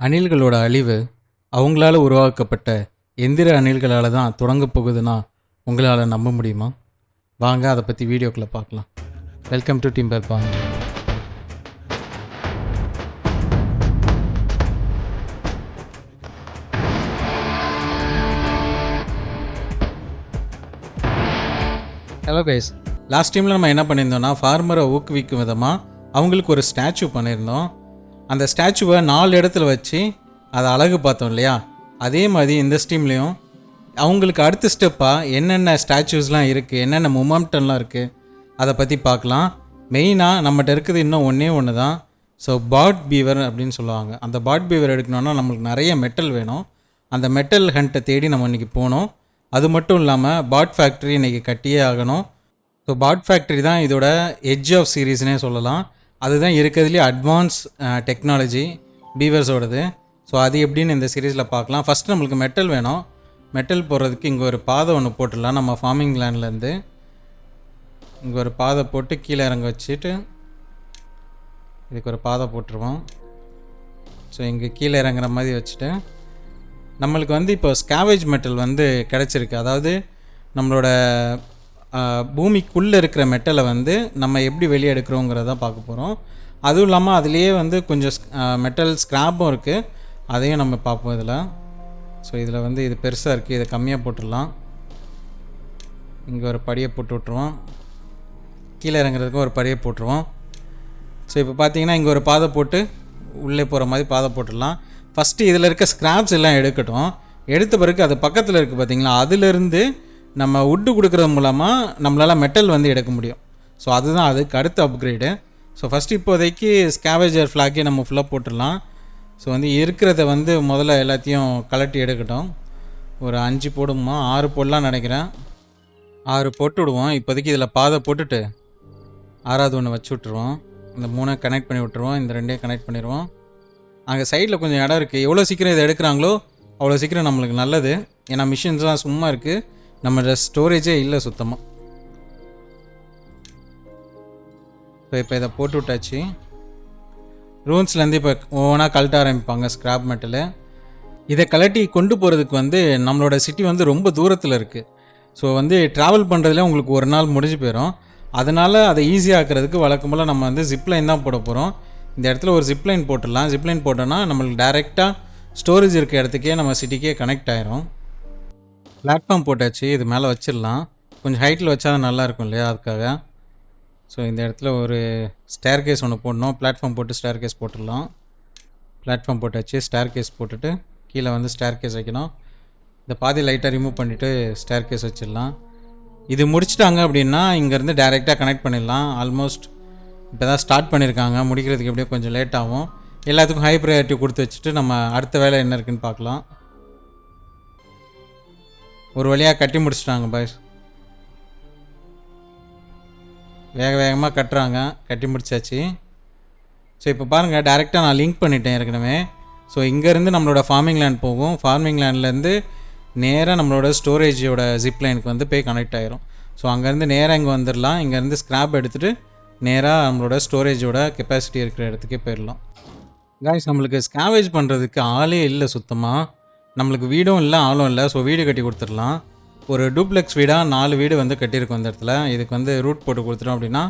அணில்களோட அழிவு அவங்களால உருவாக்கப்பட்ட எந்திர அணில்களால் தான் தொடங்கப் போகுதுன்னா உங்களால் நம்ப முடியுமா? வாங்க அதை பற்றி வீடியோக்குள்ளே பார்க்கலாம் welcome to timber bank hello guys last டைமில் நம்ம என்ன பண்ணியிருந்தோம்னா ஃபார்மரை ஊக்குவிக்கும் விதமாக அவங்களுக்கு ஒரு ஸ்டாச்சு பண்ணியிருந்தோம். அந்த ஸ்டாச்சுவை நாலு இடத்துல வச்சு அதை அழகு பார்த்தோம் இல்லையா? அதே மாதிரி இந்த ஸ்டீம்லேயும் அவங்களுக்கு அடுத்த ஸ்டெப்பாக என்னென்ன ஸ்டாச்சுஸ்லாம் இருக்குது என்னென்ன மொமெண்டம்லாம் இருக்குது அதை பற்றி பார்க்கலாம். மெயினாக நம்மகிட்ட இருக்குது இன்னும் ஒன்றே ஒன்று தான் ஸோ பாட் பீவர் அப்படின்னு சொல்லுவாங்க. அந்த பாட் பீவர் எடுக்கணுன்னா நம்மளுக்கு நிறைய மெட்டல் வேணும். அந்த மெட்டல் ஹண்ட்டை தேடி நம்ம இன்றைக்கி போகணும். அது மட்டும் இல்லாமல் பாட் ஃபேக்ட்ரி இன்றைக்கி கட்டியே ஆகணும். ஸோ பாட் ஃபேக்ட்ரி தான் இதோட எட்ஜ் ஆஃப் சீரீஸ்னே சொல்லலாம். அதுதான் இருக்கிறதுலே அட்வான்ஸ் டெக்னாலஜி பீவர்ஸோடது ஸோ அது எப்படின்னு இந்த சீரீஸில் பார்க்கலாம். ஃபஸ்ட்டு நம்மளுக்கு மெட்டல் வேணும். மெட்டல் போடுறதுக்கு இங்கே ஒரு பாதை ஒன்று போட்டுடலாம். நம்ம ஃபார்மிங் லேண்ட்லேருந்து இங்கே ஒரு பாதை போட்டு கீழே இறங்க வச்சுட்டு இதுக்கு ஒரு பாதை போட்டுருவோம். ஸோ இங்கே கீழே இறங்குற மாதிரி வச்சுட்டு நம்மளுக்கு வந்து இப்போ ஸ்கேவேஜ் மெட்டல் வந்து கிடச்சிருக்கு. அதாவது நம்மளோட பூமிக்குள்ளே இருக்கிற மெட்டலை வந்து நம்ம எப்படி வெளியே எடுக்கிறோங்கிறத பார்க்க போகிறோம் அதுவும் இல்லாமல் அதுலேயே வந்து கொஞ்சம் மெட்டல் ஸ்க்ராப்பும் இருக்குது அதையும் நம்ம பார்ப்போம் இதில். ஸோ இதில் வந்து இது பெருசாக இருக்குது இதை கம்மியாக போட்டுடலாம். இங்கே ஒரு படியை போட்டு விட்ருவோம் கீழே இறங்குறதுக்கும் ஒரு படியை போட்டுருவோம். ஸோ இப்போ பார்த்தீங்கன்னா இங்கே ஒரு பாதை போட்டு உள்ளே போகிற மாதிரி பாதை போட்டுடலாம். ஃபஸ்ட்டு இதில் இருக்க ஸ்க்ராப்ஸ் எல்லாம் எடுக்கட்டும். எடுத்த பிறகு அது பக்கத்தில் இருக்குது பார்த்தீங்களா அதுலேருந்து நம்ம உட்டு கொடுக்குறது மூலமாக நம்மளால் மெட்டல் வந்து எடுக்க முடியும். ஸோ அதுதான் அதுக்கு அடுத்த அப்கிரேடு ஸோ ஃபஸ்ட் இப்போதைக்கு ஸ்கேவேஜர் ஃப்ளாக்கே நம்ம ஃபுல்லாக போட்டுடலாம். ஸோ வந்து இருக்கிறத வந்து முதல்ல எல்லாத்தையும் கலட்டி எடுக்கட்டும். ஒரு அஞ்சு போடுமா ஆறு போடலாம் நினைக்கிறேன். ஆறு போட்டு விடுவோம். இப்போதைக்கு இதில் பாதை போட்டுட்டு ஆறாவது ஒன்று வச்சு விட்ருவோம் இந்த மூணை கனெக்ட் பண்ணி விட்ருவோம் இந்த ரெண்டையும் கனெக்ட் பண்ணிடுவோம். அங்கே சைடில் கொஞ்சம் இடம் இருக்குது எவ்வளோ சீக்கிரம் இதை எடுக்கிறாங்களோ அவ்வளோ சீக்கிரம் நம்மளுக்கு நல்லது. ஏன்னா மிஷின்ஸ்லாம் சும்மா இருக்குது நம்மளோட ஸ்டோரேஜே இல்லை சுத்தமாக இப்போ இப்போ இதை போட்டு விட்டாச்சு. ரூம்ஸ்லேருந்து இப்போ ஓவனாக கழட்ட ஆரம்பிப்பாங்க ஸ்க்ராப் மெட்டலு இதை கழட்டி கொண்டு போகிறதுக்கு வந்து நம்மளோட சிட்டி வந்து ரொம்ப தூரத்தில் இருக்குது ஸோ வந்து ட்ராவல் பண்ணுறதுல உங்களுக்கு ஒரு நாள் முடிஞ்சு போயிடும் அதனால் அதை ஈஸியாக்குறதுக்கு வழக்கம்போல் நம்ம வந்து ஜிப்லைன் தான் போட போகிறோம் இந்த இடத்துல ஒரு ஜிப்லைன் போட்டுடலாம். ஜிப்லைன் போட்டோன்னா நம்மளுக்கு டேரெக்டாக ஸ்டோரேஜ் இருக்க இடத்துக்கே நம்ம சிட்டிக்கே கனெக்ட் ஆயிரும். பிளாட்ஃபார்ம் போட்டாச்சு இது மேலே வச்சிடலாம். கொஞ்சம் ஹைட்டில் வச்சா தான் நல்லாயிருக்கும் இல்லையா அதுக்காக. ஸோ இந்த இடத்துல ஒரு ஸ்டேர் கேஸ் ஒன்று போடணும். பிளாட்ஃபார்ம் போட்டு ஸ்டேர் கேஸ் போட்டுடலாம். பிளாட்ஃபார்ம் போட்டாச்சு ஸ்டேர் கேஸ் போட்டுட்டு கீழே வந்து ஸ்டேர் கேஸ் வைக்கணும். இந்த பாதி லைட்டாக ரிமூவ் பண்ணிவிட்டு ஸ்டேர் கேஸ் வச்சிடலாம். இது முடிச்சிட்டாங்க அப்படின்னா இங்கேருந்து டேரெக்டாக கனெக்ட் பண்ணிடலாம். ஆல்மோஸ்ட் இப்போ தான் ஸ்டார்ட் பண்ணியிருக்காங்க முடிக்கிறதுக்கு எப்படியோ கொஞ்சம் லேட் ஆகும். எல்லாத்துக்கும் ஹை ப்ரையாரிட்டி கொடுத்து வச்சுட்டு நம்ம அடுத்த வேலை என்ன இருக்குன்னு பார்க்கலாம். ஒரு வழியாக கட்டி முடிச்சிட்டாங்க பாய்ஸ் வேக வேகமாக கட்டுறாங்க. கட்டி முடிச்சாச்சு. ஸோ இப்போ பாருங்கள் டேரெக்டாக நான் லிங்க் பண்ணிட்டேன் ஏற்கனவே. ஸோ இங்கேருந்து நம்மளோட ஃபார்மிங் லேண்ட் போகும். ஃபார்மிங் லேண்ட்லேருந்து நேராக நம்மளோட ஸ்டோரேஜோட ஜிப் லைனுக்கு வந்து போய் கனெக்ட் ஆகிரும் ஸோ அங்கேருந்து நேராக இங்கே வந்துடலாம் இங்கேருந்து ஸ்க்ராப் எடுத்துகிட்டு நேராக நம்மளோட ஸ்டோரேஜோட கெப்பாசிட்டி இருக்கிற இடத்துக்கே போயிடலாம் காய்ஸ் நம்மளுக்கு ஸ்கேவேஜ் பண்ணுறதுக்கு ஆளே இல்லை சுத்தமாக நம்மளுக்கு வீடும் இல்லை ஆளும் இல்லை. ஸோ வீடு கட்டி கொடுத்துடலாம். ஒரு டூப்ளெக்ஸ் வீடாக நாலு வீடு வந்து கட்டியிருக்கோம் இந்த இடத்துல. இதுக்கு வந்து ரூட் போட்டு கொடுத்துட்டோம் அப்படின்னா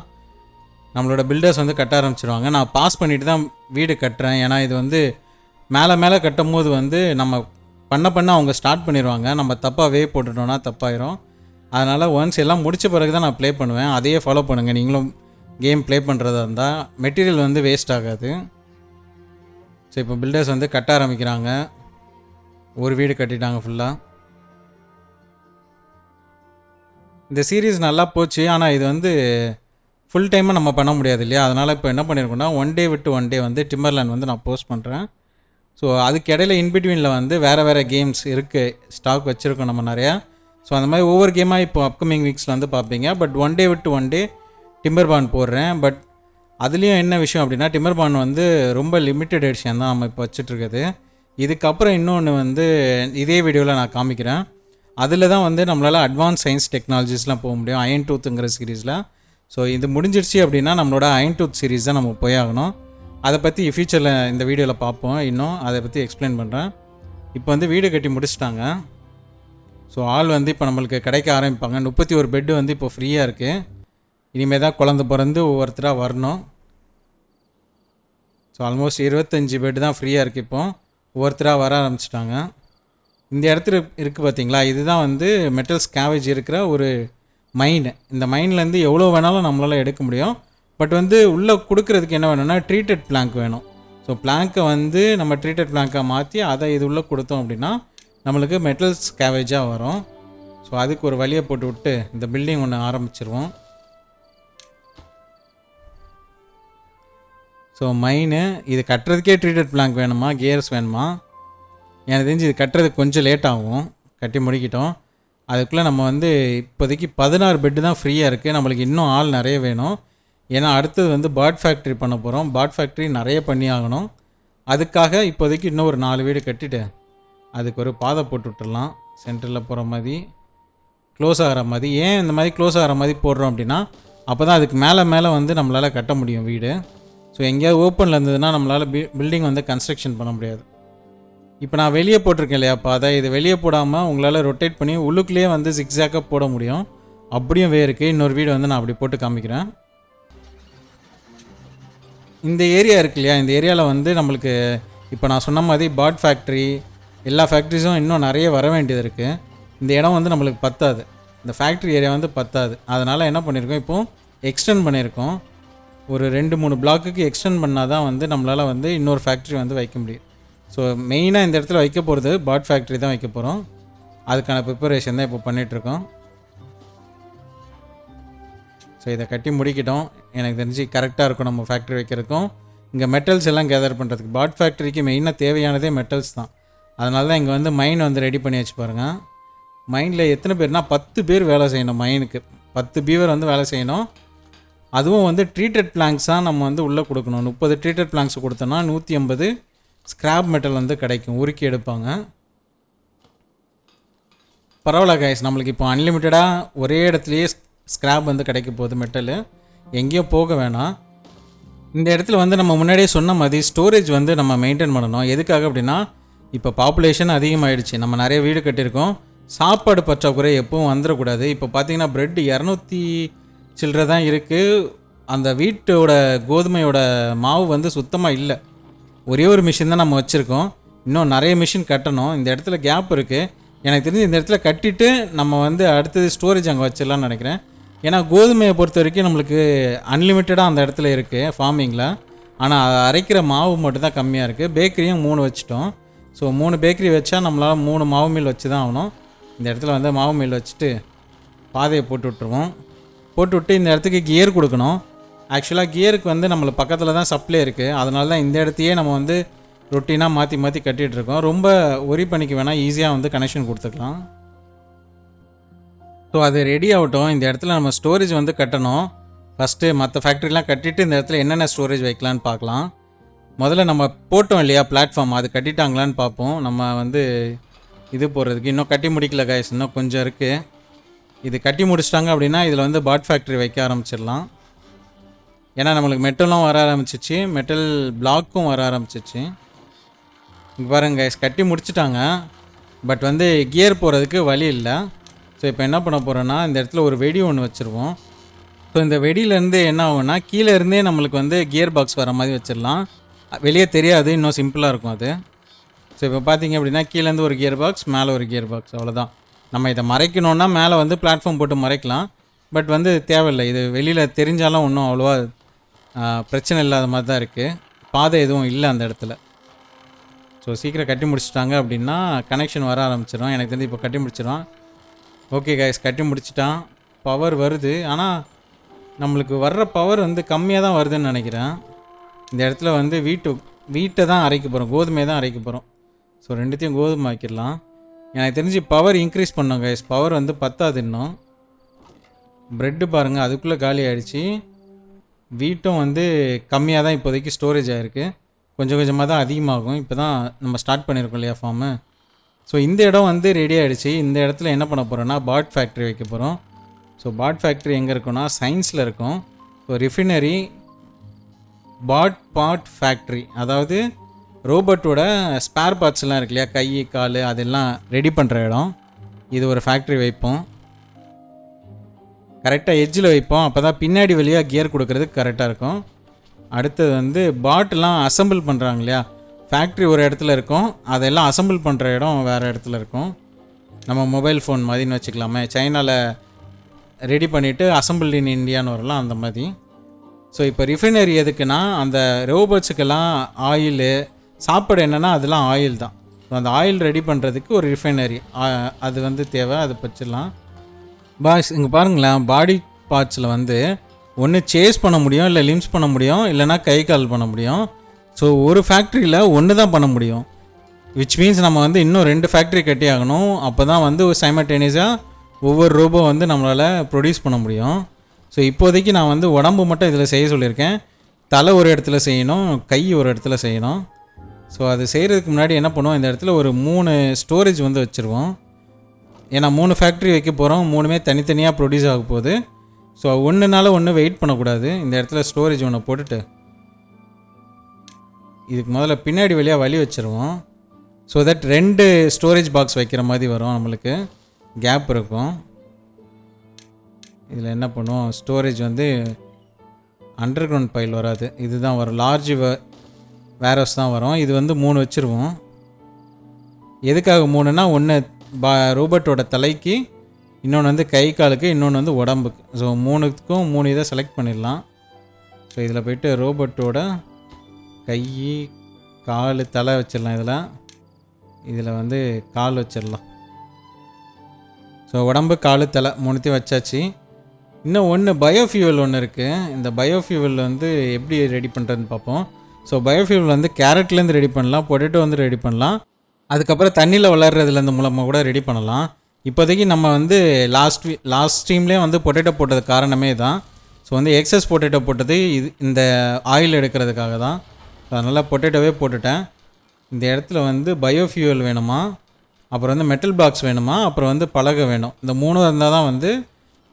நம்மளோட பில்டர்ஸ் வந்து கட்ட ஆரம்பிச்சிருவாங்க. நான் பாஸ் பண்ணிட்டு தான் வீடு கட்டுறேன். ஏன்னா இது வந்து மேலே மேலே கட்டும் போது வந்து நம்ம பண்ண பண்ண அவங்க ஸ்டார்ட் பண்ணிடுவாங்க நம்ம தப்பாக வே போட்டுட்டோம்னா தப்பாயிரும். அதனால் ஒன்ஸ் எல்லாம் முடித்த பிறகு தான் நான் ப்ளே பண்ணுவேன். அதையே ஃபாலோ பண்ணுங்கள் நீங்களும் கேம் ப்ளே பண்ணுறதா இருந்தால் மெட்டீரியல் வந்து வேஸ்ட் ஆகாது. ஸோ இப்போ பில்டர்ஸ் வந்து கட்ட ஆரம்பிக்கிறாங்க. ஒரு வீடு கட்டிட்டாங்க ஃபுல்லாக இந்த சீரீஸ் நல்லா போச்சு ஆனால் இது வந்து ஃபுல் டைமாக நம்ம பண்ண முடியாது இல்லையா? அதனால் இப்போ என்ன பண்ணியிருக்கோம்னா ஒன் டே விட்டு ஒன் டே வந்து டிம்மர்லேண்ட் வந்து நான் போஸ்ட் பண்ணுறேன் ஸோ அதுக்கு இடையில இன்பிட்வீனில் வந்து வேறு வேறு கேம்ஸ் இருக்குது ஸ்டாக் வச்சுருக்கோம் நம்ம நிறையா. ஸோ அந்த மாதிரி ஒவ்வொரு கேமாக இப்போ அப்கமிங் வீக்ஸில் வந்து பார்ப்பீங்க. பட் ஒன் டே விட்டு ஒன் டே டிம்பர் பான் போடுறேன். பட் அதுலேயும் என்ன விஷயம் அப்படின்னா டிம்பர் பான் வந்து ரொம்ப லிமிட்டட் எடிஷன் தான் நம்ம இப்போ வச்சுட்ருக்குது இதுக்கப்புறம் இன்னொன்று வந்து இதே வீடியோவில் நான் காமிக்கிறேன். அதில் தான் வந்து நம்மளால் அட்வான்ஸ் சயின்ஸ் டெக்னாலஜிஸ்லாம் போக முடியும். அயன் டூத்துங்கிற சீரீஸில் ஸோ இது முடிஞ்சிடுச்சு அப்படின்னா நம்மளோட அயன் டூத் சீரீஸ் தான் நம்ம போய் ஆகணும். அதை பற்றி ஃப்யூச்சரில் இந்த வீடியோவில் பார்ப்போம் இன்னும். அதை பற்றி எக்ஸ்பிளைன் பண்ணுறேன் இப்போ வந்து வீடு கட்டி முடிச்சிட்டாங்க. ஸோ ஆள் வந்து இப்போ நம்மளுக்கு கிடைக்க ஆரம்பிப்பாங்க. முப்பத்தி ஒரு பெட்டு வந்து இப்போ ஃப்ரீயாக இருக்குது இனிமேல் தான் குழந்த பிறந்து ஒவ்வொருத்தராக வரணும். ஸோ ஆல்மோஸ்ட் இருபத்தஞ்சி பெட்டு தான் ஃப்ரீயாக இருக்குது இப்போ. ஒவ்வொருத்தராக வர ஆரம்பிச்சிட்டாங்க. இந்த இடத்துல இருக்குது பார்த்தீங்களா இதுதான் வந்து மெட்டல் ஸ்கேவேஜ் இருக்கிற ஒரு மைன் இந்த மைன்லேருந்து எவ்வளோ வேணாலும் நம்மளால் எடுக்க முடியும். பட் வந்து உள்ளே கொடுக்குறதுக்கு என்ன வேணும்னா ட்ரீட்டட் பிளாங்க் வேணும். ஸோ பிளாங்கை வந்து நம்ம ட்ரீட்டட் பிளாங்கை மாற்றி அதை இது உள்ளே கொடுத்தோம் அப்படின்னா நம்மளுக்கு மெட்டல் ஸ்கேவேஜாக வரும். ஸோ அதுக்கு ஒரு வழியை போட்டு விட்டு இந்த பில்டிங் ஒன்று ஆரம்பிச்சிருவோம். ஸோ மைனு இது கட்டுறதுக்கே ட்ரீட்டட் பிளாங்க் வேணுமா? கியர்ஸ் வேணுமா? எனக்கு தெரிஞ்சு இது கட்டுறதுக்கு கொஞ்சம் லேட் ஆகும். கட்டி முடிக்கிட்டோம். அதுக்குள்ளே நம்ம வந்து இப்போதைக்கு பதினாறு பெட்டு தான் ஃப்ரீயாக இருக்குது நம்மளுக்கு இன்னும் ஆள் நிறைய வேணும். ஏன்னா அடுத்தது வந்து பேர்ட் ஃபேக்ட்ரி பண்ண போகிறோம் பேர்ட் ஃபேக்ட்ரி நிறைய பண்ணி ஆகணும். அதுக்காக இப்போதைக்கு இன்னும் ஒரு நாலு வீடு கட்டிட்டு அதுக்கு ஒரு பாதை போட்டு விட்டுடலாம். சென்டரில் போகிற மாதிரி க்ளோஸ் ஆகிற மாதிரி. ஏன் இந்த மாதிரி க்ளோஸ் ஆகிற மாதிரி போடுறோம் அப்படின்னா அப்போ தான் அதுக்கு மேலே மேலே வந்து நம்மளால் கட்ட முடியும் வீடு. ஸோ எங்கேயாவது ஓப்பனில் இருந்ததுன்னா நம்மளால் பி பில்டிங் வந்து கன்ஸ்ட்ரக்ஷன் பண்ண முடியாது. இப்போ நான் வெளியே போட்டிருக்கேன் இல்லையா பாதை இது வெளியே போடாமல் உங்களால் ரொட்டேட் பண்ணி உள்ளுக்குள்ளேயே வந்து ஜிக்ஸாக்காக போட முடியும். அப்படியும் வே இருக்குது இன்னொரு வீடு வந்து நான் அப்படி போட்டு காமிக்கிறேன். இந்த ஏரியா இருக்கு இல்லையா இந்த ஏரியாவில் வந்து நம்மளுக்கு இப்போ நான் சொன்ன மாதிரி பாட் ஃபேக்ட்ரி எல்லா ஃபேக்ட்ரிஸும் இன்னும் நிறைய வர வேண்டியது இருக்குது இந்த இடம் வந்து நம்மளுக்கு பத்தாது. இந்த ஃபேக்ட்ரி ஏரியா வந்து பத்தாது. அதனால் என்ன பண்ணியிருக்கோம் இப்போது எக்ஸ்டெண்ட் பண்ணியிருக்கோம் ஒரு ரெண்டு மூணு பிளாக்குக்கு எக்ஸ்டெண்ட் பண்ணால் தான் வந்து நம்மளால் வந்து இன்னொரு ஃபேக்ட்ரி வந்து வைக்க முடியும். ஸோ மெயினாக இந்த இடத்துல வைக்க போகிறது பாட் ஃபேக்ட்ரி தான் வைக்க போகிறோம் அதுக்கான ப்ரிப்பரேஷன் தான் இப்போ பண்ணிகிட்ருக்கோம் ஸோ இதை கட்டி முடிக்கிட்டோம். எனக்கு தெரிஞ்சு கரெக்டாக இருக்கும் நம்ம ஃபேக்ட்ரி வைக்கிறதுக்கும். இங்கே மெட்டல்ஸ் எல்லாம் கேதர் பண்ணுறதுக்கு பாட் ஃபேக்ட்ரிக்கு மெயினாக தேவையானதே மெட்டல்ஸ் தான். அதனால தான் இங்கே வந்து மைன் வந்து ரெடி பண்ணி வச்சு பாருங்கள் மைனில் எத்தனை பேர்னா பத்து பேர் வேலை செய்யணும் மைனுக்கு பத்து பீவர் வந்து வேலை செய்யணும். அதுவும் வந்து ட்ரீட்டட் பிளாங்க்ஸாக நம்ம வந்து உள்ளே கொடுக்கணும். முப்பது ட்ரீட்டட் பிளாங்க்ஸ் கொடுத்தோன்னா நூற்றி ஐம்பது ஸ்க்ராப் மெட்டல் வந்து கிடைக்கும். உருக்கி எடுப்பாங்க. பரவாயில்ல கைஸ் நம்மளுக்கு இப்போ அன்லிமிட்டடாக ஒரே இடத்துலையே ஸ்க்ராப் வந்து கிடைக்க போகுது மெட்டலு எங்கேயும் போக வேணாம். இந்த இடத்துல வந்து நம்ம முன்னாடியே சொன்ன மாதிரி ஸ்டோரேஜ் வந்து நம்ம மெயின்டைன் பண்ணணும். எதுக்காக அப்படின்னா இப்போ பாப்புலேஷன் அதிகமாகிடுச்சு நம்ம நிறைய வீடு கட்டியிருக்கோம். சாப்பாடு பற்றாக்குறை எப்பவும் வந்துடக்கூடாது. இப்போ பார்த்தீங்கன்னா ப்ரெட் இரநூத்தி சில்லற தான் இருக்குது அந்த வீட்டோட கோதுமையோட மாவு வந்து சுத்தமாக இல்லை. ஒரே ஒரு மிஷின் தான் நம்ம வச்சுருக்கோம். இன்னும் நிறைய மிஷின் கட்டணும். இந்த இடத்துல கேப் இருக்குது எனக்கு தெரிஞ்சு இந்த இடத்துல கட்டிட்டு நம்ம வந்து அடுத்தது ஸ்டோரேஜ் அங்கே வச்சிடலாம்னு நினைக்கிறேன். ஏன்னா கோதுமையை பொறுத்த வரைக்கும் நம்மளுக்கு அன்லிமிட்டடாக அந்த இடத்துல இருக்குது ஃபார்மிங்கில் ஆனால் அரைக்கிற மாவு மட்டும் தான் கம்மியாக இருக்குது பேக்கரியும் மூணு வச்சுட்டோம். ஸோ மூணு பேக்கரி வச்சா நம்மளால் மூணு மாவு மில் வச்சு தான் ஆகணும். இந்த இடத்துல வந்து மாவு மில் வச்சுட்டு பாதையை போட்டு விட்ருவோம் போட்டு விட்டு இந்த இடத்துக்கு கியர் கொடுக்கணும். ஆக்சுவலாக கியருக்கு வந்து நம்மளுக்கு பக்கத்தில் தான் சப்ளை இருக்குது அதனால தான் இந்த இடத்தையே நம்ம வந்து ரொட்டீனாக மாற்றி மாற்றி கட்டிகிட்டு இருக்கோம். ரொம்ப ஒரி பண்ணிக்க வேணால் ஈஸியாக வந்து கனெக்ஷன் கொடுத்துக்கலாம். ஸோ அது ரெடி ஆகட்டும். இந்த இடத்துல நம்ம ஸ்டோரேஜ் வந்து கட்டணும். ஃபஸ்ட்டு மற்ற ஃபேக்ட்ரிலாம் கட்டிட்டு இந்த இடத்துல என்னென்ன ஸ்டோரேஜ் வைக்கலான்னு பார்க்கலாம். முதல்ல நம்ம போட்டோம் இல்லையா? பிளாட்ஃபார்ம் அது கட்டிட்டாங்களான்னு பார்ப்போம். நம்ம வந்து இது போடுறதுக்கு. இன்னும் கட்டி முடிக்கல காய்ஸ் இன்னும் கொஞ்சம் இருக்குது இது கட்டி முடிச்சிட்டாங்க அப்படின்னா இதில் வந்து பாட் ஃபேக்ட்ரி வைக்க ஆரம்பிச்சிடலாம். ஏன்னா நம்மளுக்கு மெட்டலும் வர ஆரம்பிச்சிச்சு. மெட்டல் பிளாக்கும் வர ஆரம்பிச்சிச்சு. இங்கே பாருங்க கட்டி முடிச்சிட்டாங்க. பட் வந்து கியர் போகிறதுக்கு வழி இல்லை. ஸோ இப்போ என்ன பண்ண போகிறோன்னா இந்த இடத்துல ஒரு வெடி ஒன்று வச்சுருவோம். ஸோ இந்த வெடியிலேருந்து என்ன ஆகும்னா கீழே இருந்தே நம்மளுக்கு வந்து கியர் பாக்ஸ் வர மாதிரி வச்சிடலாம். வெளியே தெரியாது இன்னும் சிம்பிளாக இருக்கும் அது. ஸோ இப்போ பார்த்தீங்க அப்படின்னா கீழேருந்து ஒரு கியர் பாக்ஸ் மேலே ஒரு கியர் பாக்ஸ் அவ்வளோதான் நம்ம இதை மறைக்கணுன்னா மேலே வந்து பிளாட்ஃபார்ம் போட்டு மறைக்கலாம். பட் வந்து தேவையில்லை. இது வெளியில் தெரிஞ்சாலும் ஒன்றும் அவ்வளோவா பிரச்சனை இல்லாத மாதிரி தான் இருக்குது பாதை எதுவும் இல்லை அந்த இடத்துல. ஸோ சீக்கிரம் கட்டி முடிச்சிட்டாங்க அப்படின்னா கனெக்ஷன் வர ஆரம்பிச்சிடும் எனக்கு தெரிஞ்சு இப்போ கட்டி முடிச்சிடும் ஓகே கைஸ் கட்டி முடிச்சிட்டான். பவர் வருது. ஆனால் நம்மளுக்கு வர்ற பவர் வந்து கம்மியாக தான் வருதுன்னு நினைக்கிறேன். இந்த இடத்துல வந்து வீட்டு வீட்டை தான் அரைக்க போகிறோம் கோதுமையை தான் அரைக்க போகிறோம் ஸோ ரெண்டுத்தையும் கோதுமை ஆக்கிடலாம். எனக்கு தெரிஞ்சு பவர் இன்க்ரீஸ் பண்ணோம் கைஸ் பவர் வந்து பத்தாது இன்னும். ப்ரெட்டு பாருங்கள் அதுக்குள்ளே காலி ஆகிடுச்சி வீட்டும் வந்து கம்மியாக தான் இப்போதைக்கு ஸ்டோரேஜ் ஆகிருக்கு கொஞ்சம் கொஞ்சமாக தான் அதிகமாகும். இப்போ தான் நம்ம ஸ்டார்ட் பண்ணியிருக்கோம் இல்லையா ஃபார்மு ஸோ இந்த இடம் வந்து ரெடி ஆகிடுச்சு இந்த இடத்துல என்ன பண்ண போகிறோன்னா பாட் ஃபேக்ட்ரி வைக்க போகிறோம் ஸோ பாட் ஃபேக்ட்ரி எங்கே இருக்குன்னா சயின்ஸில் இருக்கும். So refinery pot part factory அதாவது ரோபோட்டோட ஸ்பேர் பார்ட்ஸ்லாம் இருக்கு இல்லையா? கை கால் அதெல்லாம் ரெடி பண்ணுற இடம். இது ஒரு ஃபேக்ட்ரி வைப்போம். கரெக்டாக எட்ஜில் வைப்போம். அப்போ தான் பின்னாடி வழியாக கியர் கொடுக்கறதுக்கு கரெக்டாக இருக்கும். அடுத்தது வந்து பாட்டெலாம் அசெம்பிள் பண்ணுறாங்க இல்லையா? ஃபேக்ட்ரி ஒரு இடத்துல இருக்கும். அதெல்லாம் அசெம்பிள் பண்ணுற இடம் வேறு இடத்துல இருக்கும். நம்ம மொபைல் ஃபோன் மாதிரின்னு வச்சுக்கலாமே. சைனாவில் ரெடி பண்ணிவிட்டு அசெம்பிள் இன் இந்தியான்னு வரலாம் அந்த மாதிரி. ஸோ இப்போ ரிஃபைனரி எதுக்குன்னா அந்த ரோபோட்ஸுக்கெல்லாம் ஆயிலு சாப்பாடு என்னென்னா அதெல்லாம் ஆயில் தான். அந்த ஆயில் ரெடி பண்ணுறதுக்கு ஒரு ரிஃபைனரி அது வந்து தேவை அதை பச்சிடலாம். பாய்ஸ் இங்கே பாருங்களேன் பாடி பார்ட்ஸில் வந்து ஒன்று சேஸ் பண்ண முடியும் இல்லை லிம்ஸ் பண்ண முடியும் இல்லைனா கை கால் பண்ண முடியும். ஸோ ஒரு ஃபேக்ட்ரியில் ஒன்று தான் பண்ண முடியும். விச் மீன்ஸ் நம்ம வந்து இன்னும் ரெண்டு ஃபேக்ட்ரி கட்டி ஆகணும். அப்போ தான் வந்து சைமல்டேனியஸாக ஒவ்வொரு ரோபோ வந்து நம்மளால் ப்ரொடியூஸ் பண்ண முடியும். ஸோ இப்போதைக்கு நான் வந்து உடம்பு மட்டும் இதில் செய்ய சொல்லியிருக்கேன். தலை ஒரு இடத்துல செய்யணும் கை ஒரு இடத்துல செய்யணும். ஸோ அது செய்கிறதுக்கு முன்னாடி என்ன பண்ணுவோம்? இந்த இடத்துல ஒரு மூணு ஸ்டோரேஜ் வந்து வச்சுருவோம். ஏன்னா மூணு ஃபேக்ட்ரி வைக்க போகிறோம் மூணுமே தனித்தனியாக ப்ரொடியூஸ் ஆக போகுது. ஸோ ஒன்றுனால ஒன்று வெயிட் பண்ணக்கூடாது. இந்த இடத்துல ஸ்டோரேஜ் ஒன்று போட்டுட்டு இதுக்கு முதல்ல பின்னாடி வழியாக வழி வச்சுருவோம். ஸோ தட் ரெண்டு ஸ்டோரேஜ் பாக்ஸ் வைக்கிற மாதிரி வரும் நம்மளுக்கு. கேப் இருக்கும். இதில் என்ன பண்ணுவோம்? ஸ்டோரேஜ் வந்து அண்டர் கிரவுண்ட் பைல் வராது. இதுதான் வரும் லார்ஜ் வேரஸ் தான் வரும். இது வந்து மூணு வச்சுருவோம். எதுக்காக மூணுனா ஒன்று பா ரோபோட்டோட தலைக்கு இன்னொன்று வந்து கை காலுக்கு இன்னொன்று வந்து உடம்புக்கு. ஸோ மூணுக்கும் மூணு இதை செலக்ட் பண்ணிடலாம். ஸோ இதில் போயிட்டு ரோபோட்டோட கை கால் தலை வச்சிடலாம் இதில். இதில் வந்து கால் வச்சிடலாம். ஸோ உடம்பு கால் தலை மூணுத்தையும் வச்சாச்சு. இன்னும் ஒன்று பயோஃபியூவல் ஒன்று இருக்குது இந்த பயோஃபியூவல் வந்து எப்படி ரெடி பண்ணுறதுன்னு பார்ப்போம். ஸோ பயோஃபியூவல் வந்து கேரட்லேருந்து ரெடி பண்ணலாம் பொட்டேட்டோ வந்து ரெடி பண்ணலாம். அதுக்கப்புறம் தண்ணியில் வளர்கிறதுலேருந்து மூலமாக கூட ரெடி பண்ணலாம். இப்போதைக்கு நம்ம வந்து லாஸ்ட் வீ லாஸ்ட் ஸ்ட்ரீம்லேயே வந்து பொட்டேட்டோ போட்டது காரணமே தான் ஸோ வந்து எக்ஸஸ் பொட்டேட்டோ போட்டது இது இந்த ஆயில் எடுக்கிறதுக்காக தான். அதனால் பொட்டேட்டோவே போட்டுட்டேன். இந்த இடத்துல வந்து பயோஃபியூவல் வேணுமா? அப்புறம் வந்து மெட்டல் பாக்ஸ் வேணுமா? அப்புறம் வந்து பலகை வேணும். இந்த மூணு இருந்தால் தான் வந்து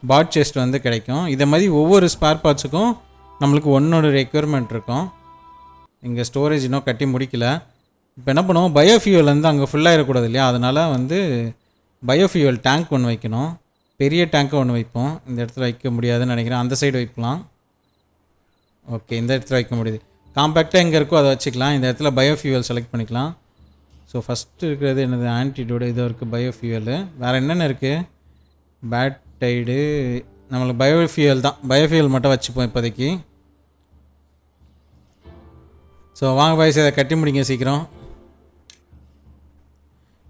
பாட் செஸ்ட் வந்து கிடைக்கும். இதை மாதிரி ஒவ்வொரு ஸ்பேர் பார்ட்ஸுக்கும் நம்மளுக்கு ஒன்றோட ரெக்யர்மெண்ட் இருக்கும். இங்கே ஸ்டோரேஜ் இன்னும் கட்டி முடிக்கல. இப்போ என்ன பண்ணுவோம்? பயோஃபியூவல் வந்து அங்கே ஃபுல்லாகிடக்கூடாது இல்லையா? அதனால் வந்து பயோஃபியூவல் டேங்க் ஒன்று வைக்கணும். பெரிய டேங்க்கு ஒன்று வைப்போம். இந்த இடத்துல வைக்க முடியாதுன்னு நினைக்கிறேன். அந்த சைடு வைக்கலாம் ஓகே இந்த இடத்துல வைக்க முடியுது. காம்பேக்டாக எங்கே இருக்கோ அதை வச்சுக்கலாம். இந்த இடத்துல பயோஃபியூவல் செலக்ட் பண்ணிக்கலாம். ஸோ ஃபஸ்ட்டு இருக்கிறது என்னது? ஆன்டிடியூடு இது இருக்குது பயோஃபியூவலு வேறு என்னென்ன இருக்குது பேட் டைடு நம்மளுக்கு பயோஃபியூவல் தான். பயோஃபியூவல் மட்டும் வச்சுப்போம் இப்போதைக்கு. ஸோ வாங்க பாய்ஸ் இதை கட்டி முடிங்க சீக்கிரம்.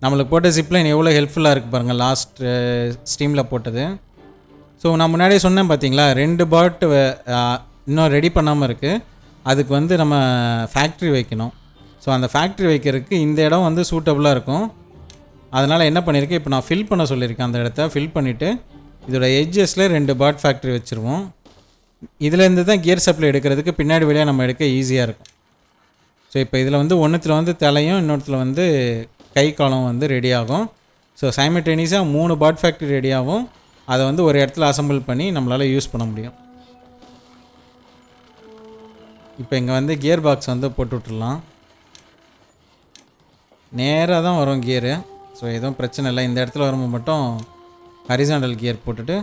நம்மளுக்கு போட்ட ஜிப்லைன் எவ்வளோ ஹெல்ப்ஃபுல்லாக இருக்குது பாருங்கள் லாஸ்ட் ஸ்டீமில் போட்டது. ஸோ நான் முன்னாடியே சொன்னேன் பார்த்தீங்களா ரெண்டு பாட் இன்னும் ரெடி பண்ணாமல் இருக்குது அதுக்கு வந்து நம்ம ஃபேக்ட்ரி வைக்கணும். ஸோ அந்த ஃபேக்ட்ரி வைக்கிறதுக்கு இந்த இடம் வந்து சூட்டபுளாக இருக்கும். அதனால் என்ன பண்ணியிருக்கேன் இப்போ நான் ஃபில் பண்ண சொல்லியிருக்கேன் அந்த இடத்த. ஃபில் பண்ணிவிட்டு இதோட எட்ஜஸில் ரெண்டு பாட் ஃபேக்ட்ரி வச்சுருவோம். இதுலேருந்து தான் கியர் சப்ளை எடுக்கிறதுக்கு பின்னாடி வழியாக நம்ம எடுக்க ஈஸியாக இருக்கும். ஸோ இப்போ இதில் வந்து ஒன்றுத்தில் வந்து தலையும் இன்னொருத்தில் வந்து கை காலம் வந்து ரெடி ஆகும். ஸோ சைமல்டேனியஸாக மூணு பாட் ஃபேக்ட்ரி ரெடி ஆகும். அதை வந்து ஒரு இடத்துல அசெம்பிள் பண்ணி நம்மளால் யூஸ் பண்ண முடியும். இப்போ இங்கே வந்து கியர் பாக்ஸ் வந்து போட்டு விட்டுடலாம். நேராக தான் வரும் கியரு ஸோ எதுவும் பிரச்சனை இல்லை. இந்த இடத்துல வரும்போது மட்டும் ஹரிசாண்டல் கியர் போட்டுட்டு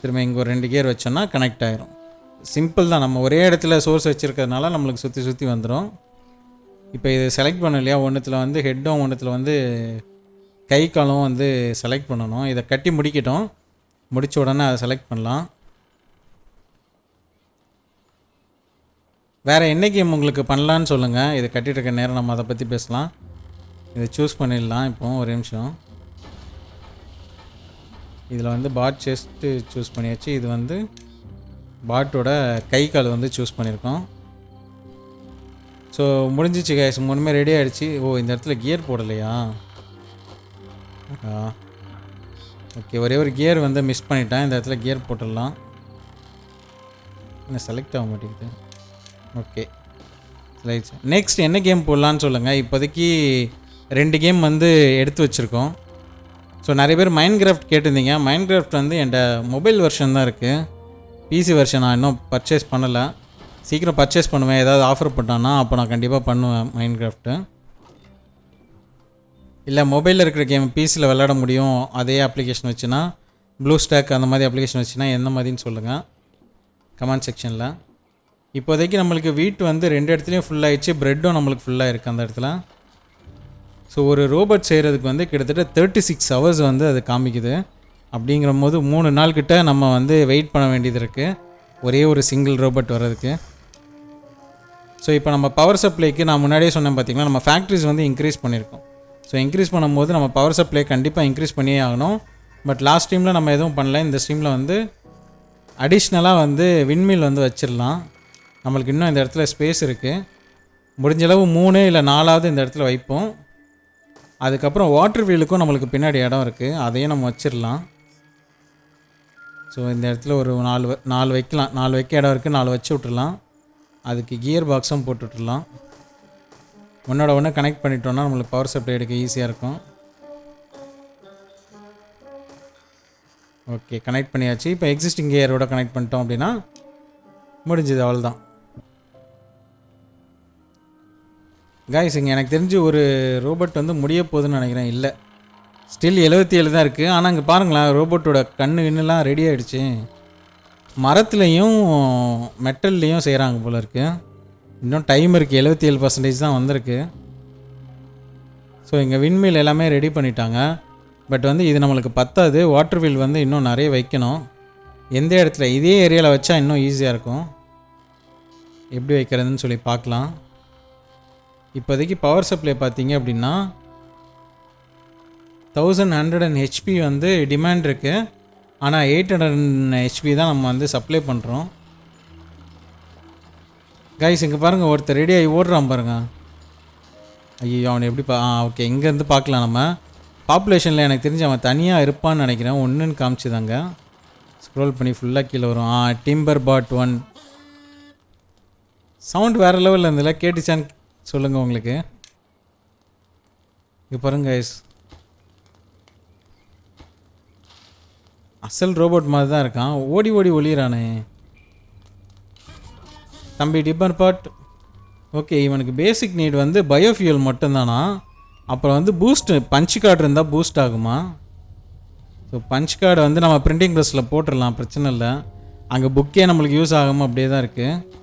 திரும்ப இங்கே ஒரு ரெண்டு கியர் வச்சோன்னா கனெக்ட் ஆகிரும் சிம்பிள் தான். நம்ம ஒரே இடத்துல சோர்ஸ் வச்சுருக்கிறதுனால நம்மளுக்கு சுற்றி சுற்றி வந்துடும் இப்போ இது செலக்ட் பண்ண இல்லையா? ஒன்றுத்தில் வந்து ஹெட்டும் ஒன்றுத்தில் வந்து கை காலும் வந்து செலக்ட் பண்ணணும். இதை கட்டி முடிக்கட்டும். முடித்த உடனே அதை செலக்ட் பண்ணலாம். வேறு என்ன கேம் உங்களுக்கு பண்ணலான்னு சொல்லுங்கள் இதை கட்டிட்டு இருக்க நேரம் நம்ம அதை பற்றி பேசலாம். இதை சூஸ் பண்ணிடலாம் இப்போ. ஒரு நிமிஷம். இதில் வந்து பாட் செஸ்ட்டு சூஸ் பண்ணியாச்சு. இது வந்து பாட்டோட கை கால் வந்து சூஸ் பண்ணியிருக்கோம். ஸோ முடிஞ்சிச்சு கேஸ் மூணுமே ரெடி ஆகிடுச்சு ஓ இந்த இடத்துல கியர் போடலையா? ஓகே ஒரே ஒரு கியர் வந்து மிஸ் பண்ணிட்டேன். இந்த இடத்துல கியர் போட்டுடலாம். என்ன செலக்ட் ஆக மாட்டேங்குது? ஓகே ரைட் நெக்ஸ்ட் என்ன கேம் போடலான்னு சொல்லுங்கள் இப்போதைக்கு ரெண்டு கேம் வந்து எடுத்து வச்சுருக்கோம். ஸோ நிறைய பேர் மைண்ட் கிராஃப்ட் கேட்டிருந்தீங்க. மைண்ட் கிராஃப்ட் வந்து என்கிட்ட மொபைல் வெர்ஷன் தான் இருக்குது பிசி வெர்ஷன் நான் இன்னும் பர்ச்சேஸ் பண்ணலை. சீக்கிரம் பர்ச்சேஸ் பண்ணுவேன். ஏதாவது ஆஃபர் பண்ணான்னா அப்போ நான் கண்டிப்பாக பண்ணுவேன் மைண்ட் கிராஃப்ட்டு இல்லை மொபைலில் இருக்கிற கேம் பிசியில் விளையாட முடியும். அதே அப்ளிகேஷன் வச்சுன்னா ப்ளூ ஸ்டாக் அந்த மாதிரி அப்ளிகேஷன் வச்சுன்னா எந்த மாதிரின்னு சொல்லுங்கள் கமெண்ட் செக்ஷனில் இப்போதைக்கு நம்மளுக்கு வீட்டு வந்து ரெண்டு இடத்துலையும் ஃபுல்லாகிடுச்சு ப்ரெட்டும் நம்மளுக்கு ஃபுல்லாக இருக்குது அந்த இடத்துல. ஸோ ஒரு ரோபோட் செய்கிறதுக்கு வந்து கிட்டத்தட்ட தேர்ட்டி சிக்ஸ் ஹவர்ஸ் வந்து அது காமிக்குது. அப்படிங்கிற போது மூணு நாள் கிட்ட நம்ம வந்து வெயிட் பண்ண வேண்டியது இருக்குது ஒரே ஒரு சிங்கிள் ரோபோட் வர்றதுக்கு. ஸோ இப்போ நம்ம பவர் சப்ளைக்கு நான் முன்னாடியே சொன்னேன் பார்த்தீங்கன்னா நம்ம ஃபேக்ட்ரிஸ் வந்து இன்க்ரீஸ் பண்ணியிருக்கோம் ஸோ இன்க்ரீஸ் பண்ணும்போது நம்ம பவர் சப்ளை கண்டிப்பாக இன்க்ரீஸ் பண்ணியே ஆகணும். பட் லாஸ்ட் டீமில் நம்ம எதுவும் பண்ணல. இந்த ஸ்ட்ரீமில் வந்து அடிஷ்னலாக வந்து விண்மில் வந்து வச்சிடலாம் நம்மளுக்கு இன்னும் இந்த இடத்துல ஸ்பேஸ் இருக்குது முடிஞ்சளவு மூணு இல்லை நாலாவது இந்த இடத்துல வைப்போம். அதுக்கப்புறம் வாட்டர் வீலுக்கும் நம்மளுக்கு பின்னாடி இடம் இருக்குது அதையும் நம்ம வச்சிடலாம் ஸோ இந்த இடத்துல ஒரு நாலு வ- நாலு வைக்கலாம். நாலு வைக்க இடம் இருக்குது நாலு வச்சு விட்டுறலாம். அதுக்கு கியர் பாக்ஸும் போட்டு விட்டுறலாம். ஒன்றோட ஒன்று கனெக்ட் பண்ணிட்டோம்னா நம்மளுக்கு பவர் சப்ளை எடுக்க ஈஸியாக இருக்கும். ஓகே கனெக்ட் பண்ணியாச்சு. இப்போ எக்ஸிஸ்டிங் கியரோட கனெக்ட் பண்ணிட்டோம் அப்படின்னா முடிஞ்சது. அவ்வளோதான் காய்ஸ் இங்கே எனக்கு தெரிஞ்சு ஒரு ரோபோட் வந்து முடிய போகுதுன்னு நினைக்கிறேன். இல்லை. ஸ்டில் எழுபத்தி ஏழு தான் இருக்குது ஆனால் இங்கே பாருங்களேன் ரோபோட்டோட கண்ணு கண்ணுலாம் ரெடி ஆகிடுச்சு மரத்துலேயும் மெட்டல்லையும் செய்கிறாங்க போல இருக்குது இன்னும் டைம் இருக்குது எழுபத்தி ஏழு பர்சன்டேஜ் தான் வந்திருக்கு. ஸோ இங்கே விண்மில் எல்லாமே ரெடி பண்ணிட்டாங்க. பட் வந்து இது நம்மளுக்கு பத்தாது. வாட்டர் வீல் வந்து இன்னும் நிறைய வைக்கணும். எந்த இடத்துல? இதே ஏரியாவில் வச்சா இன்னும் ஈஸியாக இருக்கும். எப்படி வைக்கிறதுன்னு சொல்லி பார்க்கலாம். இப்போதைக்கு பவர் சப்ளை பார்த்தீங்க அப்படின்னா தௌசண்ட் ஹண்ட்ரட் அண்ட் ஹெச்பி வந்து டிமாண்ட் இருக்குது ஆனால் எயிட் ஹண்ட்ரட் ஹெச்பி தான் நம்ம வந்து சப்ளை பண்ணுறோம் கைஸ் இங்கே பாருங்கள் ஒருத்தர் ரெடியாகி ஓடுறான் பாருங்கள் ஐயோ அவனை எப்படி பா ஆ ஓகே இங்கேருந்து பார்க்கலாம் நம்ம. பாப்புலேஷனில் எனக்கு தெரிஞ்சு அவன் தனியாக இருப்பான்னு நினைக்கிறேன். ஒன்றுன்னு காமிச்சுதாங்க. ஸ்க்ரோல் பண்ணி ஃபுல்லாக கீழே வரும். ஆ டிம்பர் பாட் ஒன் சவுண்ட் வேறு லெவலில் இருந்ததில்ல கேட்டுச்சான்னு சொல்லுங்கள் உங்களுக்கு. இங்கே பாருங்க கைஸ் அசல் ரோபோட் மாதிரி தான் இருக்கான். ஓடி ஓடி ஒளியிறானே. தம்பி டிப்பர் பாட். ஓகே இவனுக்கு பேசிக் நீட் வந்து பயோஃபியூல் மட்டும்தானா? அப்புறம் வந்து பூஸ்ட் பஞ்ச் கார்டு இருந்தால் பூஸ்ட் ஆகுமா? ஸோ பஞ்ச் கார்டு வந்து நம்ம பிரிண்டிங் ப்ரெஸ்ஸில் போட்டுடலாம் பிரச்சனை இல்லை. அங்கே புக்கே நம்மளுக்கு யூஸ் ஆகாமல் அப்படியே தான் இருக்குது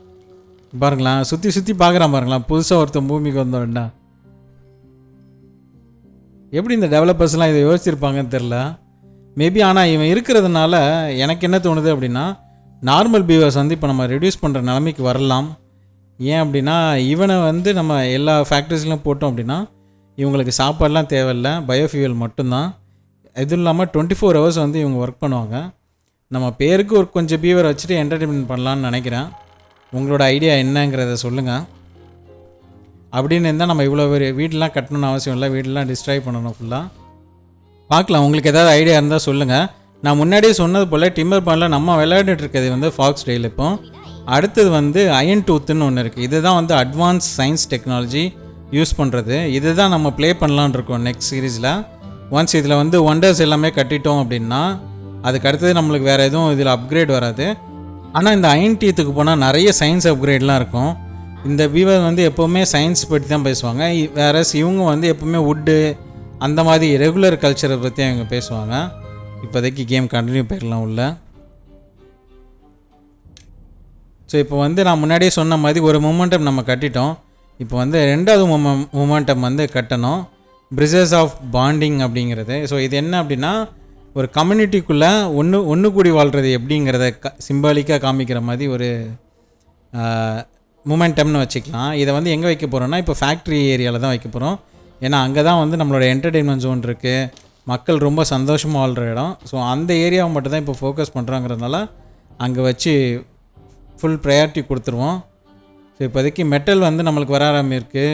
பாருங்களேன் சுற்றி சுற்றி பார்க்குறான் பாருங்களேன். புதுசாக ஒருத்தன் பூமிக்கு வந்தோம்டா எப்படி இந்த டெவலப்பர்ஸ்லாம் இதை யோசிச்சிருப்பாங்கன்னு தெரில மேபி ஆனால் இவன் இருக்கிறதுனால எனக்கு என்ன தோணுது அப்படின்னா நார்மல் பீவர்ஸ் வந்து இப்போ நம்ம ரெடியூஸ் பண்ணுற நிலைமைக்கு வரலாம். ஏன் அப்படின்னா இவனை வந்து நம்ம எல்லா ஃபேக்ட்ரிஸ்லையும் போட்டோம் அப்படின்னா இவங்களுக்கு சாப்பாடெலாம் தேவையில்ல பயோஃபியூவல் மட்டும்தான். இதுவும் இல்லாமல் டுவெண்ட்டி ஃபோர் ஹவர்ஸ் வந்து இவங்க ஒர்க் பண்ணுவாங்க. நம்ம பேருக்கு ஒரு கொஞ்சம் பீவர் வச்சுட்டு என்டர்டெயின்மெண்ட் பண்ணலான்னு நினைக்கிறேன். உங்களோட ஐடியா என்னங்கிறத சொல்லுங்கள் அப்படின்னு இருந்தால் நம்ம இவ்வளோ ஒரு வீடெலாம் கட்டணும்னு அவசியம் இல்லை. வீடெலாம் டிஸ்ட்ராய் பண்ணணும் ஃபுல்லாக பார்க்கலாம். உங்களுக்கு ஏதாவது ஐடியா இருந்தால் சொல்லுங்கள் நான் முன்னாடியே சொன்னது போல் டிம்பர் பாலில் நம்ம விளையாடிட்டு இருக்கிறது வந்து ஃபாக்ஸ் டெயில் இப்போ. அடுத்தது வந்து அயன் டூத்துன்னு ஒன்று இருக்குது இதுதான் வந்து அட்வான்ஸ் சயின்ஸ் டெக்னாலஜி யூஸ் பண்ணுறது இதுதான் நம்ம ப்ளே பண்ணலான்னு இருக்கோம் நெக்ஸ்ட் சீரீஸில் ஒன்ஸ் இதில் வந்து ஒண்டர்ஸ் எல்லாமே கட்டிட்டோம் அப்படின்னா அதுக்கு அடுத்தது நம்மளுக்கு வேறு எதுவும் இதில் அப்கிரேட் வராது. ஆனால் இந்த அயன் டீத்துக்கு போனால் நிறைய சயின்ஸ் அப்கிரேட்லாம் இருக்கும். இந்த வீவர் வந்து எப்போவுமே சயின்ஸ் பற்றி தான் பேசுவாங்க வேற இவங்க வந்து எப்போவுமே வுட்டு அந்த மாதிரி ரெகுலர் கல்ச்சரை பற்றி அவங்க பேசுவாங்க. இப்போதைக்கு கேம் கண்டினியூ போயிடலாம் உள்ள. ஸோ இப்போ வந்து நான் முன்னாடியே சொன்ன மாதிரி ஒரு மூமெண்டம் நம்ம கட்டிட்டோம். இப்போ வந்து ரெண்டாவது மூமெண்டம் வந்து கட்டணும். பிரிசஸ் ஆஃப் பாண்டிங் அப்படிங்கிறது. ஸோ இது என்ன அப்படின்னா ஒரு கம்யூனிட்டிக்குள்ளே ஒன்று ஒன்று கூடி வாழ்கிறது எப்படிங்கிறத க சிம்பாலிக்காக காமிக்கிற மாதிரி ஒரு மூமெண்டம்னு வச்சுக்கலாம். இதை வந்து எங்கே வைக்க போகிறோன்னா இப்போ ஃபேக்ட்ரி ஏரியாவில் தான் வைக்க போகிறோம் ஏன்னா அங்கே தான் வந்து நம்மளோட என்டர்டெயின்மெண்ட் ஜோன் இருக்குது மக்கள் ரொம்ப சந்தோஷமாக வாழ்கிற இடம். ஸோ அந்த ஏரியாவை மட்டும் தான் இப்போ ஃபோக்கஸ் பண்ணுறாங்கிறதுனால அங்கே வச்சு ஃபுல் ப்ரையாரிட்டி கொடுத்துருவோம். ஸோ இப்போதைக்கு மெட்டல் வந்து நம்மளுக்கு வர ஆரம்பிருக்கு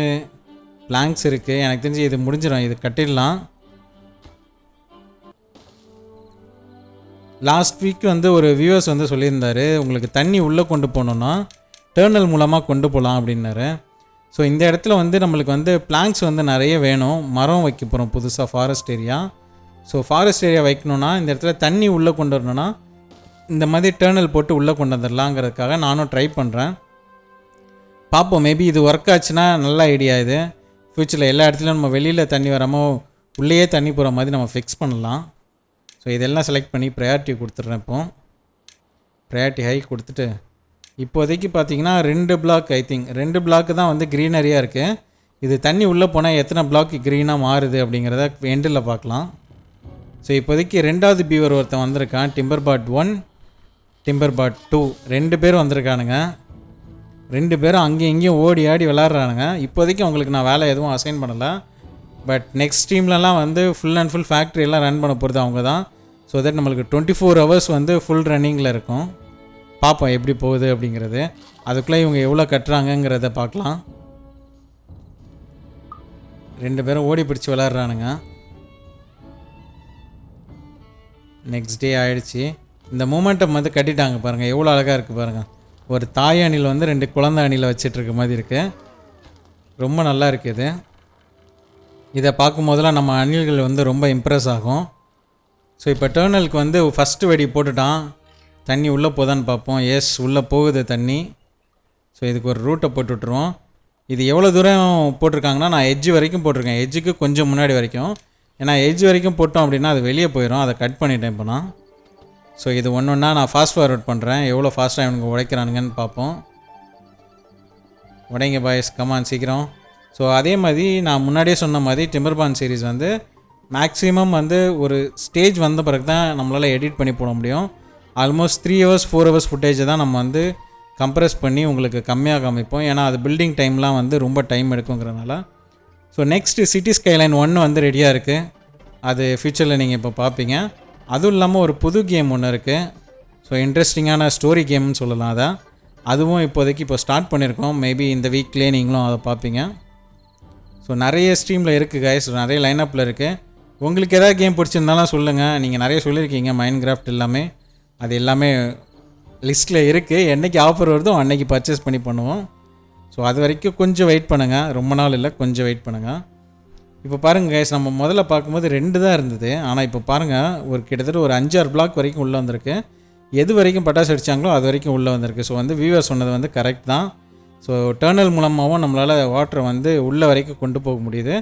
பிளாங்க்ஸ் இருக்குது எனக்கு தெரிஞ்சு இது முடிஞ்சிடும். இது கட்டிடலாம். லாஸ்ட் வீக் வந்து ஒரு வியூவர்ஸ் வந்து சொல்லியிருந்தார். உங்களுக்கு தண்ணி உள்ளே கொண்டு போகணுன்னா டேர்னல் மூலமாக கொண்டு போகலாம் அப்படின்னாரு. ஸோ இந்த இடத்துல வந்து நம்மளுக்கு வந்து பிளாங்க்ஸ் வந்து நிறைய வேணும். மரம் வைக்க போகிறோம் புதுசாக forest area so forest area வைக்கணுன்னா இந்த இடத்துல தண்ணி உள்ளே கொண்டு வரணும்னா இந்த மாதிரி டேர்னல் போட்டு உள்ளே கொண்டு வந்துடலாங்கிறதுக்காக நானும் ட்ரை பண்ணுறேன் பார்ப்போம். மேபி இது ஒர்க் ஆச்சுன்னா நல்ல ஐடியா இது. ஃப்யூச்சரில் எல்லா இடத்துலையும் நம்ம வெளியில் தண்ணி வராமல் உள்ளேயே தண்ணி போகிற மாதிரி நம்ம ஃபிக்ஸ் பண்ணலாம். ஸோ இதெல்லாம் செலக்ட் பண்ணி ப்ரையாரிட்டி கொடுத்துட்றேன் இப்போ. ப்ரையாரிட்டி ஹை கொடுத்துட்டு இப்போதைக்கு பார்த்தீங்கன்னா ரெண்டு பிளாக் ஐ திங்க் ரெண்டு பிளாக்கு தான் வந்து க்ரீனரியாக இருக்குது இது தண்ணி உள்ளே போனால் எத்தனை பிளாக் க்ரீனாக மாறுது அப்படிங்கிறத எண்டில் பார்க்கலாம். ஸோ இப்போதைக்கு ரெண்டாவது பீவர் ஒருத்தன் வந்திருக்கான். Timber bot one timber bot two ரெண்டு பேரும் வந்திருக்கானுங்க. ரெண்டு பேரும் அங்கேயும் இங்கேயும் ஓடி ஆடி விளாட்றானுங்க இப்போதைக்கு அவங்களுக்கு நான் வேலை எதுவும் அசைன் பண்ணலை. பட் நெக்ஸ்ட் டீம்லலாம் வந்து ஃபுல் அண்ட் ஃபுல் ஃபேக்ட்ரி எல்லாம் ரன் பண்ண போகிறது அவங்க தான் ஸோ தட் நம்மளுக்கு டுவெண்ட்டி ஃபோர் ஹவர்ஸ் வந்து ஃபுல் ரன்னிங்கில் இருக்கும். பார்ப்போம் எப்படி போகுது அப்படிங்கிறது. அதுக்குள்ளே இவங்க எவ்வளோ கட்டுறாங்கங்கிறத பார்க்கலாம். ரெண்டு பேரும் ஓடி பிடிச்சி விளாட்றானுங்க. நெக்ஸ்ட் டே ஆயிடுச்சு. இந்த மூமெண்ட்டை வந்து கட்டிட்டாங்க பாருங்கள் எவ்வளோ அழகாக இருக்குது பாருங்கள் ஒரு தாய் அணில் வந்து ரெண்டு குழந்தை அணியில் வச்சிட்ருக்க மாதிரி இருக்குது ரொம்ப நல்லா இருக்குது இது. இதை பார்க்கும்போதெல்லாம் நம்ம அணில்கள் வந்து ரொம்ப இம்ப்ரெஸ் ஆகும். ஸோ இப்போ டேர்னலுக்கு வந்து ஃபஸ்ட்டு வெடி போட்டுட்டான். தண்ணி உள்ளே போதான்னு பார்ப்போம். எஸ் உள்ளே போகுது தண்ணி. ஸோ இதுக்கு ஒரு ரூட்டை போட்டு விட்ருவோம் இது எவ்வளோ தூரம் போட்டிருக்காங்கன்னா நான் எஜ்ஜு வரைக்கும் போட்டிருக்கேன். எஜ்ஜுக்கு கொஞ்சம் முன்னாடி வரைக்கும். ஏன்னா எட்ஜ் வரைக்கும் போட்டோம் அப்படின்னா அது வெளியே போயிடும். அதை கட் பண்ணிட்டேன் இப்போ நான். ஸோ இது ஒன்று ஒன்றா நான் ஃபாஸ்ட் ஃபார்வர்ட் பண்ணுறேன் எவ்வளோ ஃபாஸ்ட்டாக இவனுக்கு உடைக்கிறானுங்கன்னு பார்ப்போம். உடைங்க பாய்ஸ் கமான் சீக்கிரம். ஸோ அதே மாதிரி நான் முன்னாடியே சொன்ன மாதிரி டிம்பர்பான் சீரிஸ் வந்து மேக்ஸிமம் வந்து ஒரு ஸ்டேஜ் வந்த பிறகு தான் நம்மளால் எடிட் பண்ணி போட முடியும். Almost three hours four hours ஃபுட்டேஜை தான் நம்ம வந்து கம்ப்ரெஸ் பண்ணி உங்களுக்கு கம்மியாக காமிப்போம் ஏன்னா அது பில்டிங் டைம்லாம் வந்து ரொம்ப டைம் எடுக்குங்கிறனால. ஸோ நெக்ஸ்ட்டு சிட்டி ஸ்கைலைன் ஒன்று வந்து ரெடியாக இருக்குது அது ஃப்யூச்சரில் நீங்கள் இப்போ பார்ப்பீங்க அதுவும் இல்லாமல் ஒரு புது கேம் ஒன்று இருக்குது ஸோ இன்ட்ரெஸ்டிங்கான ஸ்டோரி கேம்னு சொல்லலாம் அதை. அதுவும் இப்போதைக்கு இப்போ ஸ்டார்ட் பண்ணியிருக்கோம் மேபி இந்த வீக்லேயே நீங்களும் அதை பார்ப்பீங்க ஸோ நிறைய ஸ்ட்ரீமில் இருக்குது கைஸ் நிறைய லைனப்பில் இருக்குது உங்களுக்கு எதாவது கேம் பிடிச்சிருந்தாலும் சொல்லுங்கள் நீங்கள் நிறைய சொல்லியிருக்கீங்க. மைண்ட் கிராஃப்ட் எல்லாமே. அது எல்லாமே லிஸ்ட்டில் இருக்குது என்னைக்கு ஆஃபர் வருதோ அன்றைக்கி பர்ச்சேஸ் பண்ணி பண்ணுவோம். ஸோ அது வரைக்கும் கொஞ்சம் வெயிட் பண்ணுங்கள் ரொம்ப நாள் இல்லை கொஞ்சம் வெயிட் பண்ணுங்கள் இப்போ பாருங்கள் கைஸ் நம்ம முதல்ல பார்க்கும்போது ரெண்டு தான் இருந்தது. ஆனால் இப்போ பாருங்கள் ஒரு கிட்டத்தட்ட ஒரு அஞ்சாறு பிளாக் வரைக்கும் உள்ளே வந்திருக்கு. எது வரைக்கும் பட்டாசு அடித்தாங்களோ அது வரைக்கும் உள்ளே வந்திருக்கு. ஸோ வந்து வியூவர் சொன்னது வந்து கரெக்ட் தான். ஸோ டேர்னல் மூலமாகவும் நம்மளால் வாட்டரை வந்து உள்ளே வரைக்கும் கொண்டு போக முடியுது.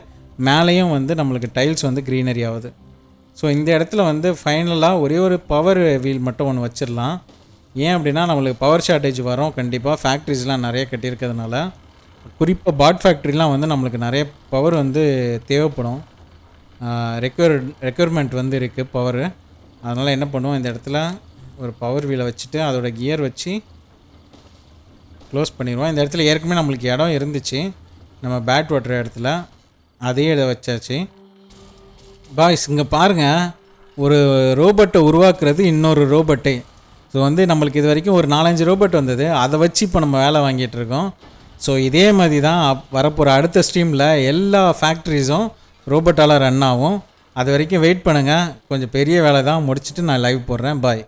மேலேயும் வந்து நம்மளுக்கு டைல்ஸ் வந்து க்ரீனரி ஆகுது. ஸோ இந்த இடத்துல வந்து ஃபைனலாக ஒரே ஒரு பவர் வீல் மட்டும் ஒன்று வச்சிடலாம். ஏன் அப்படின்னா நம்மளுக்கு பவர் ஷார்ட்டேஜ் வரும். கண்டிப்பாக ஃபேக்ட்ரிஸ்லாம் நிறைய கட்டியிருக்கிறதுனால. குறிப்பாக பாட் ஃபேக்ட்ரிலாம் வந்து நம்மளுக்கு நிறைய பவர் வந்து தேவைப்படும். ரெக்யர் ரெக்யர்மெண்ட் வந்து இருக்குது பவர் அதனால் என்ன பண்ணுவோம் இந்த இடத்துல ஒரு பவர் வீலை வச்சுட்டு அதோட கியர் வச்சு க்ளோஸ் பண்ணிடுவோம். இந்த இடத்துல ஏற்கனவே நம்மளுக்கு இடம் இருந்துச்சு. நம்ம பேட் ஓட்டுற இடத்துல அதே இதை வச்சாச்சு. பாய்ஸ் இங்கே பாருங்கள் ஒரு ரோபோட்டை உருவாக்குறது இன்னொரு ரோபோட்டை. ஸோ வந்து நம்மளுக்கு இது வரைக்கும் ஒரு நாலஞ்சு ரோபோட் வந்தது. அதை வச்சு இப்போ நம்ம வேலை வாங்கிட்டு இருக்கோம். ஸோ இதே மாதிரி தான் வரப்போகிற அடுத்த ஸ்ட்ரீமில் எல்லா ஃபேக்ட்ரிஸும் ரோபோட்டால் ரன் ஆகும். அது வரைக்கும் வெயிட் பண்ணுங்கள் கொஞ்சம் பெரிய வேலை தான் முடிச்சுட்டு நான் லைவ் போடுறேன். பாய்